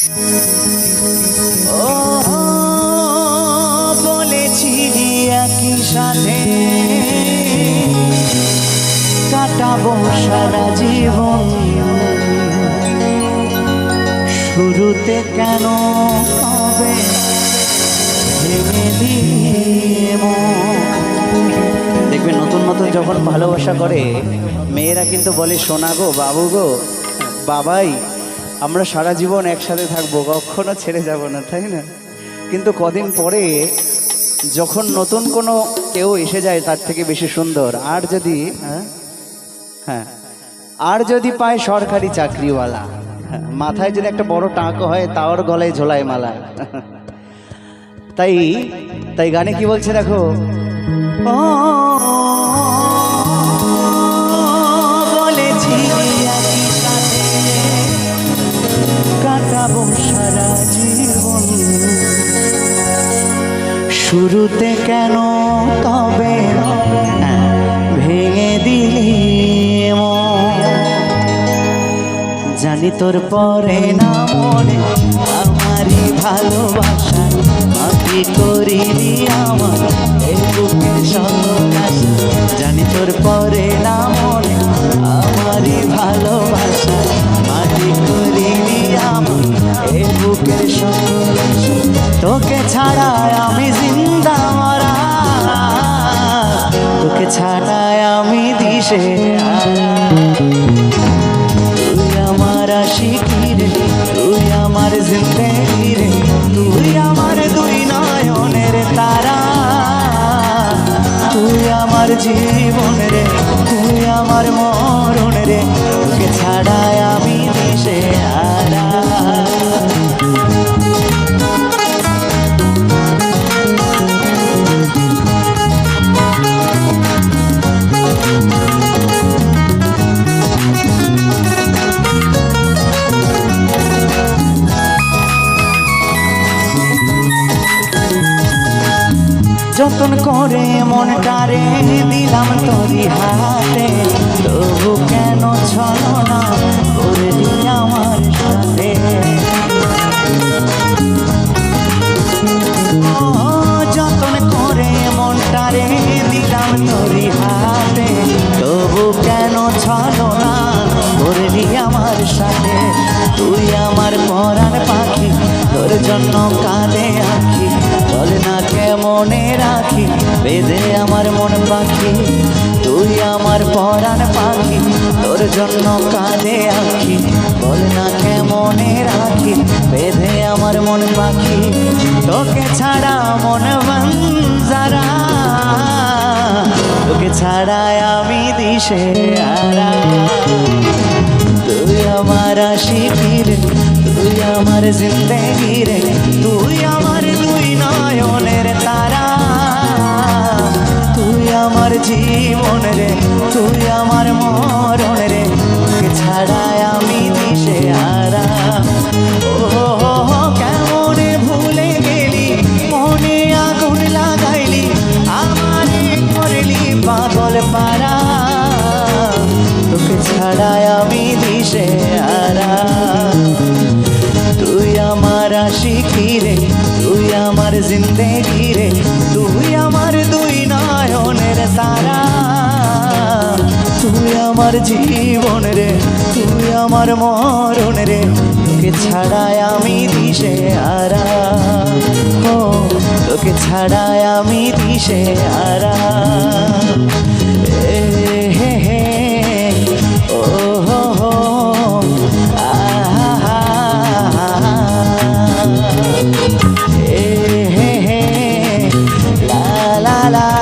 ও বলেছিলি একই সাথে কাটাবো জীবন। শুরুতে কেন হবে দেখবে নতুন নতুন যখন ভালোবাসা করে, মেয়েরা কিন্তু বলে, সোনা গো, বাবু গো, বাবাই আমরা সারা জীবন একসাথে থাকব, কখনো ছেড়ে যাব না, তাই না? কিন্তু কদিন পরে যখন নতুন কোনো কেউ এসে যায় তার থেকে বেশি সুন্দর। আর যদি হ্যাঁ? হ্যাঁ। আর যদি পায় সরকারি চাকরিওয়ালা। মাথায় যদি একটা বড় টাঁকো হয় তাওর গলায় ঝোলায় মালা। তাই তাই গানে কি বলছে দেখো? ও শুরুতে কেন তবে ভেঙে দিলি? জানি তোর পরে না মনে, আমারই ভালোবাসা মাটি করিনি আমার তোকে ছাড়া আমি দিশে তুই আমার আশিকি রে, তুই আমার জিন্দেগি রে, তুই আমার দুই নয়নের তারা। তুই আমার জীবন রে, তুই আমার মরণ রে ছাড়াই আমি দিশে হারা যতন করে মনটারে দিলাম তোরি হাতে। তবু কেন ছলো না করলি আমার সাথে? যতন করে মনটারে দিলাম তোরি হাতে। তবু কেন ছলো না করলি আমার সাথে? তুই আমার পরাণ পাখি, তোর জন্য না কেমনে রাখি, বেঁধে আমার মন পাখি তুই আমার পরাণ পাখি, তোর জন্য কাঁদে আঁখি, বল না কেমনে রাখি, বেঁধে আমার মন পাখি তোকে ছাড়া মন বাঞ্জারা তোকে ছাড়া আমি দিশে আরা তুই আমার আশিকি রে, তুই আমার জিন্দেগি রে, তুই আমার ছাড়াই আমি দিশে হারা। ও কেমনে ভুলে গেলি? মনে আগুন লাগাইলি, আমারে করলি পাগল পারা তোকে ছাড়াই আমি দিশে হারা। তুই আমার আশিকি রে, তুই আমার জিন্দেগি রে, তুই আমার দুই নয়নের তুই আমার জীবন রে, তুই আমার মরণ রে, তোকে ছাড়াই আমি দিশে আরা ও, তোকে ছাড়াই আমি দিশে আরা la la